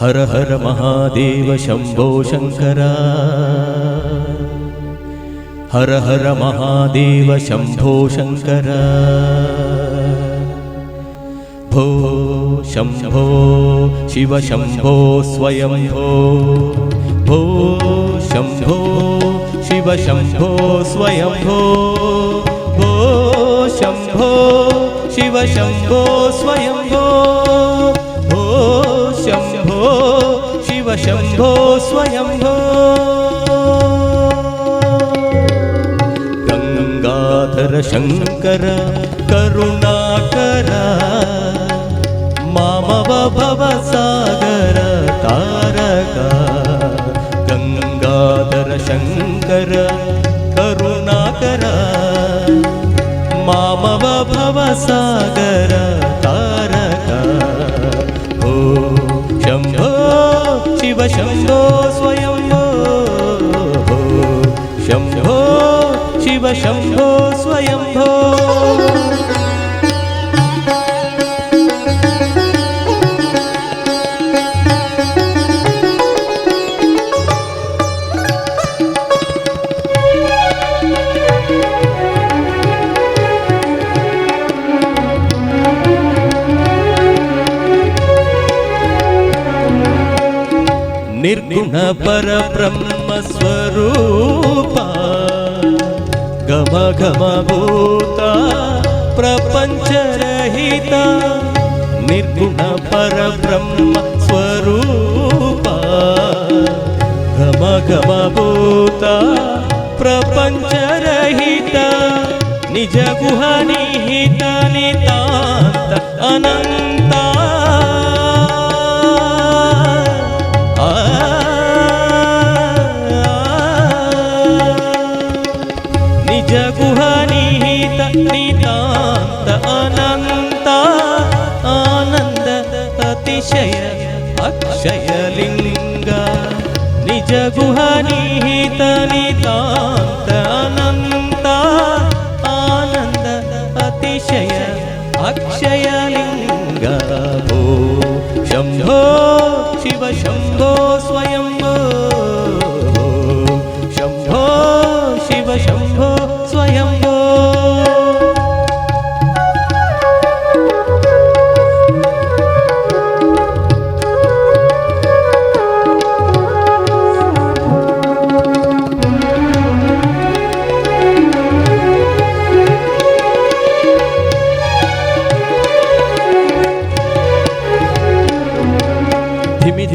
हर हर महादेव शम्भो शङ्कर हर हर महादेव शम्भो शङ्कर भो शम्भो शिव शम्भो स्वयं हो भो शम्भो शिव शम्भो स्वयं हो भो शम्भो शिवशम्भो स्वयं भो शम्भो स्वयम्भो गङ्गाधर शङ्कर करुणाकर मामव भवसागर तारका गङ्गाधर शङ्कर करुणाकर मामव भवसागर तारका शंभो स्वयं शंभो शिव शंभो स्वयं నిర్గుణ పర బ్రహ్మ స్వరూప గమ గమ భూత ప్రపంచరహిత నిర్గుణ పర బ్రహ్మ స్వరూప గమ గమ భూత ప్రపంచరహిత నిజ గుహ నిహిత నితాంత అనంత నిజ గుహ నిహిత నితాంత అనంత ఆనంద అతిశయ అక్షయలింగ నిజ గుహ నిహిత నితాంత అనంత ఆనంద అతిశయ అక్షయలింగ భో శంభో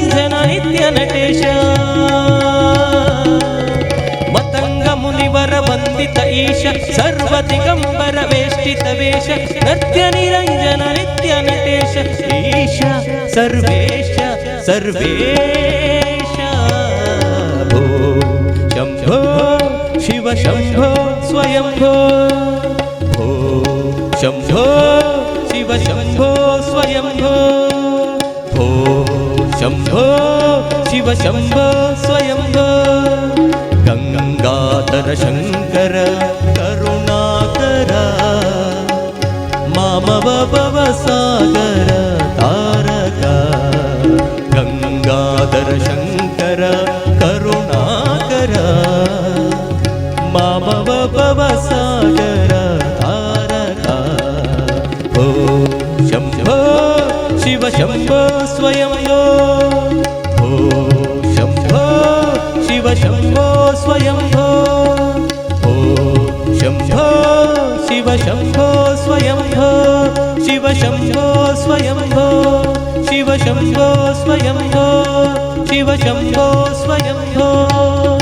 నిరంజన నిత్య నటేశ. మతంగ మునివర వందిత ఈశ సర్వ దిగంబర వేష్టిత వేష నృత్య నిరంజన నిత్య నటేశ. ఈశ సర్వేశ సర్వేశ. శంభో శివ శంభో స్వయంభో. శంభో శివ శంభో స్వయం शम्भो शिव शंभ स्वयं गङ्गाधर शङ्कर करुणाकर मामव भवसागर तारक। गङ्गाधर शङ्कर करुणाकर मामव भवसागर तारका। शंझो शिव शंभ स्वयं శంభో స్వయం ఓ శంభో శివ శంభో స్వయం శివ శంభో స్వయం శివ శంభో స్వయం శివ శంభో స్వయం